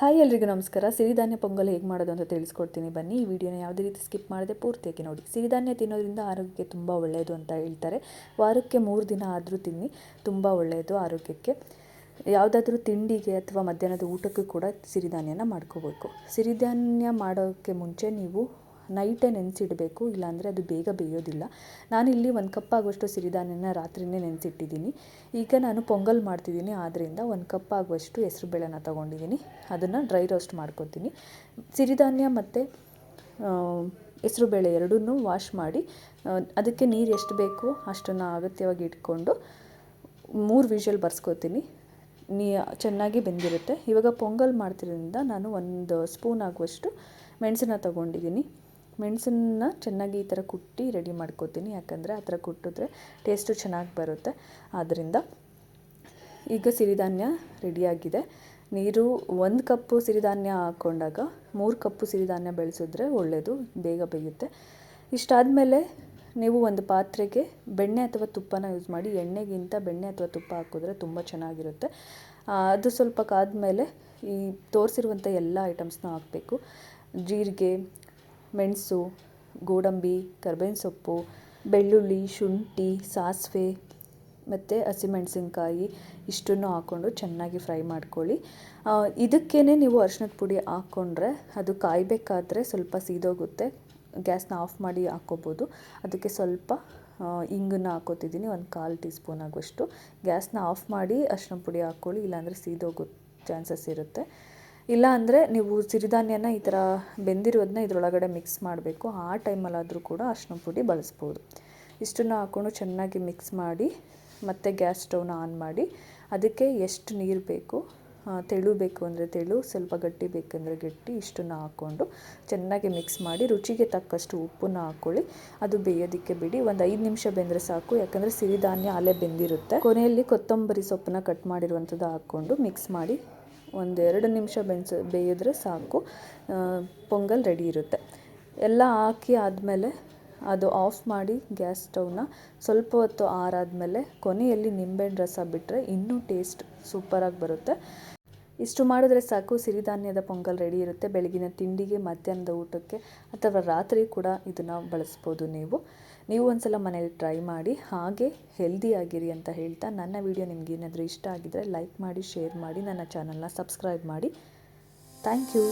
Hi ಎಲ್ರಿಗೂ ನಮಸ್ಕಾರ. ಸಿರಿಧಾನ್ಯ ಪೊಂಗಲ್ ಹೇಗೆ ಮಾಡೋದು ಅಂತ ತಿಳಿಸ್ಕೊಡ್ತೀನಿ. ಬನ್ನಿ, ಈ ವಿಡಿಯೋನ ಯಾವುದೇ ರೀತಿ ಸ್ಕಿಪ್ ಮಾಡದೆ ಪೂರ್ತಿಯಾಗಿ ನೋಡಿ. ಸಿರಿಧಾನ್ಯ ತಿನ್ನೋದ್ರಿಂದ ಆರೋಗ್ಯಕ್ಕೆ ತುಂಬ ಒಳ್ಳೆಯದು ಅಂತ ಹೇಳ್ತಾರೆ. ವಾರಕ್ಕೆ ಮೂರು ದಿನ ಆದರೂ ತಿನ್ನಿ, ತುಂಬ ಒಳ್ಳೆಯದು ಆರೋಗ್ಯಕ್ಕೆ. ಯಾವುದಾದ್ರೂ ತಿಂಡಿಗೆ ಅಥವಾ ಮಧ್ಯಾಹ್ನದ ಊಟಕ್ಕೂ ಕೂಡ ಸಿರಿಧಾನ್ಯನ ಮಾಡ್ಕೋಬೇಕು. ಸಿರಿಧಾನ್ಯ ಮಾಡೋಕ್ಕೆ ಮುಂಚೆ ನೀವು ನೈಟೇ ನೆನೆಸಿಡಬೇಕು, ಇಲ್ಲಾಂದರೆ ಅದು ಬೇಗ ಬೇಯೋದಿಲ್ಲ. ನಾನು ಇಲ್ಲಿ ಒಂದು ಕಪ್ ಆಗುವಷ್ಟು ಸಿರಿಧಾನ್ಯನ ರಾತ್ರಿನೇ ನೆನೆಸಿಟ್ಟಿದ್ದೀನಿ. ಈಗ ನಾನು ಪೊಂಗಲ್ ಮಾಡ್ತಿದ್ದೀನಿ ಆದ್ದರಿಂದ ಒಂದು ಕಪ್ ಆಗುವಷ್ಟು ಹೆಸ್ರುಬೇಳೆನ ತೊಗೊಂಡಿದ್ದೀನಿ. ಅದನ್ನು ಡ್ರೈ ರೋಸ್ಟ್ ಮಾಡ್ಕೊತೀನಿ. ಸಿರಿಧಾನ್ಯ ಮತ್ತು ಹೆಸ್ರುಬೇಳೆ ಎರಡನ್ನೂ ವಾಶ್ ಮಾಡಿ ಅದಕ್ಕೆ ನೀರು ಎಷ್ಟು ಬೇಕು ಅಷ್ಟನ್ನು ಅಗತ್ಯವಾಗಿ ಇಟ್ಕೊಂಡು ಮೂರು ವಿಷಲ್ ಬರ್ಸ್ಕೊತೀನಿ. ನೀ, ಚೆನ್ನಾಗಿ ಬೆಂದಿರುತ್ತೆ. ಇವಾಗ ಪೊಂಗಲ್ ಮಾಡ್ತಿರೋದ್ರಿಂದ ನಾನು ಒಂದು ಸ್ಪೂನ್ ಆಗುವಷ್ಟು ಮೆಣಸಿನ ತೊಗೊಂಡಿದ್ದೀನಿ. ಮೆಣಸನ್ನ ಚೆನ್ನಾಗಿ ಈ ಥರ ಕುಟ್ಟಿ ರೆಡಿ ಮಾಡ್ಕೋತೀನಿ. ಯಾಕಂದರೆ ಆ ಥರ ಕುಟ್ಟಿದ್ರೆ ಟೇಸ್ಟು ಚೆನ್ನಾಗಿ ಬರುತ್ತೆ. ಆದ್ದರಿಂದ ಈಗ ಸಿರಿಧಾನ್ಯ ರೆಡಿಯಾಗಿದೆ. ನೀರು ಒಂದು ಕಪ್ಪು ಸಿರಿಧಾನ್ಯ ಹಾಕ್ಕೊಂಡಾಗ ಮೂರು ಕಪ್ಪು ಸಿರಿಧಾನ್ಯ ಬೆಳೆಸಿದ್ರೆ ಒಳ್ಳೆಯದು ಬೇಗ ಬೇಯುತ್ತೆ. ಇಷ್ಟಾದಮೇಲೆ ನೀವು ಒಂದು ಪಾತ್ರೆಗೆ ಬೆಣ್ಣೆ ಅಥವಾ ತುಪ್ಪನ ಯೂಸ್ ಮಾಡಿ, ಎಣ್ಣೆಗಿಂತ ಬೆಣ್ಣೆ ಅಥವಾ ತುಪ್ಪ ಹಾಕಿದ್ರೆ ತುಂಬ ಚೆನ್ನಾಗಿರುತ್ತೆ. ಅದು ಸ್ವಲ್ಪ ಕಾದ ಮೇಲೆ ಈ ತೋರಿಸಿರುವಂಥ ಎಲ್ಲ ಐಟಮ್ಸ್ನ ಹಾಕಬೇಕು. ಜೀರಿಗೆ ಮೆಣಸು, ಗೋಡಂಬಿ, ಕರ್ಬೇವಿನ ಸೊಪ್ಪು, ಬೆಳ್ಳುಳ್ಳಿ, ಶುಂಠಿ, ಸಾಸಿವೆ ಮತ್ತು ಹಸಿಮೆಣಸಿನ್ಕಾಯಿ ಇಷ್ಟನ್ನು ಹಾಕ್ಕೊಂಡು ಚೆನ್ನಾಗಿ ಫ್ರೈ ಮಾಡ್ಕೊಳ್ಳಿ. ಇದಕ್ಕೇ ನೀವು ಅರ್ಶಿನದ ಪುಡಿ ಹಾಕ್ಕೊಂಡ್ರೆ ಅದು ಕಾಯಬೇಕಾದ್ರೆ ಸ್ವಲ್ಪ ಸೀದೋಗುತ್ತೆ. ಗ್ಯಾಸ್ನ ಆಫ್ ಮಾಡಿ ಹಾಕ್ಕೋಬೋದು ಅದಕ್ಕೆ ಸ್ವಲ್ಪ ಇಂಗನ್ನ ಹಾಕೋತಿದ್ದೀನಿ, ಒಂದು ಕಾಲು ಟೀ ಸ್ಪೂನ್ ಆಗುವಷ್ಟು. ಗ್ಯಾಸ್ನ ಆಫ್ ಮಾಡಿ ಅರ್ಶಿನ ಪುಡಿ ಹಾಕ್ಕೊಳ್ಳಿ, ಇಲ್ಲಾಂದರೆ ಸೀದೋಗೋ ಚಾನ್ಸಸ್ ಇರುತ್ತೆ. ಇಲ್ಲ ಅಂದರೆ ನೀವು ಸಿರಿಧಾನ್ಯನ ಈ ಥರ ಬೆಂದಿರೋದನ್ನ ಇದರೊಳಗಡೆ ಮಿಕ್ಸ್ ಮಾಡಬೇಕು. ಆ ಟೈಮಲ್ಲಾದರೂ ಕೂಡ ಅರ್ಶಿನ ಪುಡಿ ಬಳಸ್ಬೋದು. ಇಷ್ಟನ್ನು ಹಾಕ್ಕೊಂಡು ಚೆನ್ನಾಗಿ ಮಿಕ್ಸ್ ಮಾಡಿ, ಮತ್ತೆ ಗ್ಯಾಸ್ ಸ್ಟವ್ನ ಆನ್ ಮಾಡಿ, ಅದಕ್ಕೆ ಎಷ್ಟು ನೀರು ಬೇಕು ತೆಳು ಬೇಕು ಅಂದರೆ ತೆಳು, ಸ್ವಲ್ಪ ಗಟ್ಟಿ ಬೇಕಂದರೆ ಗಟ್ಟಿ ಇಷ್ಟನ್ನು ಹಾಕ್ಕೊಂಡು ಚೆನ್ನಾಗಿ ಮಿಕ್ಸ್ ಮಾಡಿ, ರುಚಿಗೆ ತಕ್ಕಷ್ಟು ಉಪ್ಪನ್ನು ಹಾಕ್ಕೊಳ್ಳಿ ಅದು ಬೇಯೋದಕ್ಕೆ ಬಿಡಿ. ಒಂದು ಐದು ನಿಮಿಷ ಬೆಂದರೆ ಸಾಕು. ಯಾಕಂದರೆ ಸಿರಿಧಾನ್ಯ ಅಲೆ ಬೆಂದಿರುತ್ತೆ. ಕೊನೆಯಲ್ಲಿ ಕೊತ್ತಂಬರಿ ಸೊಪ್ಪನ್ನ ಕಟ್ ಮಾಡಿರುವಂಥದ್ದು ಹಾಕ್ಕೊಂಡು ಮಿಕ್ಸ್ ಮಾಡಿ ಒಂದು ಎರಡು ನಿಮಿಷ ಬೆನ್ಸ ಬೇಯಿದ್ರೆ ಸಾಕು. ಪೊಂಗಲ್ ರೆಡಿ ಇರುತ್ತೆ. ಎಲ್ಲ ಹಾಕಿ ಆದಮೇಲೆ ಅದು ಆಫ್ ಮಾಡಿ ಗ್ಯಾಸ್ ಸ್ಟೌವ್ನ ಸ್ವಲ್ಪ ಹೊತ್ತು ಆರಾದಮೇಲೆ ಕೊನೆಯಲ್ಲಿ ನಿಂಬೆಹಣ್ಣು ರಸ ಬಿಟ್ಟರೆ ಇನ್ನೂ ಟೇಸ್ಟ್ ಸೂಪರಾಗಿ ಬರುತ್ತೆ. ಇಷ್ಟು ಮಾಡಿದ್ರೆ ಸಾಕು, ಸಿರಿಧಾನ್ಯದ ಪೊಂಗಲ್ ರೆಡಿ ಇರುತ್ತೆ. ಬೆಳಗಿನ ತಿಂಡಿಗೆ, ಮಧ್ಯಾಹ್ನದ ಊಟಕ್ಕೆ ಅಥವಾ ರಾತ್ರಿ ಕೂಡ ಇದನ್ನು ಬಳಸ್ಬೋದು ನೀವು. ನೀವು ಒಂದು ಸಲ ಮನೇಲಿ ಟ್ರೈ ಮಾಡಿ, ಹಾಗೆ ಹೆಲ್ದಿಯಾಗಿರಿ ಅಂತ ಹೇಳ್ತಾ ನನ್ನ ವಿಡಿಯೋ ನಿಮ್ಗೆ ಏನಾದರೂ ಇಷ್ಟ ಆಗಿದರೆ ಲೈಕ್ ಮಾಡಿ ಶೇರ್ ಮಾಡಿ, ನನ್ನ ಚಾನಲ್ನ ಸಬ್ಸ್ಕ್ರೈಬ್ ಮಾಡಿ. Thank you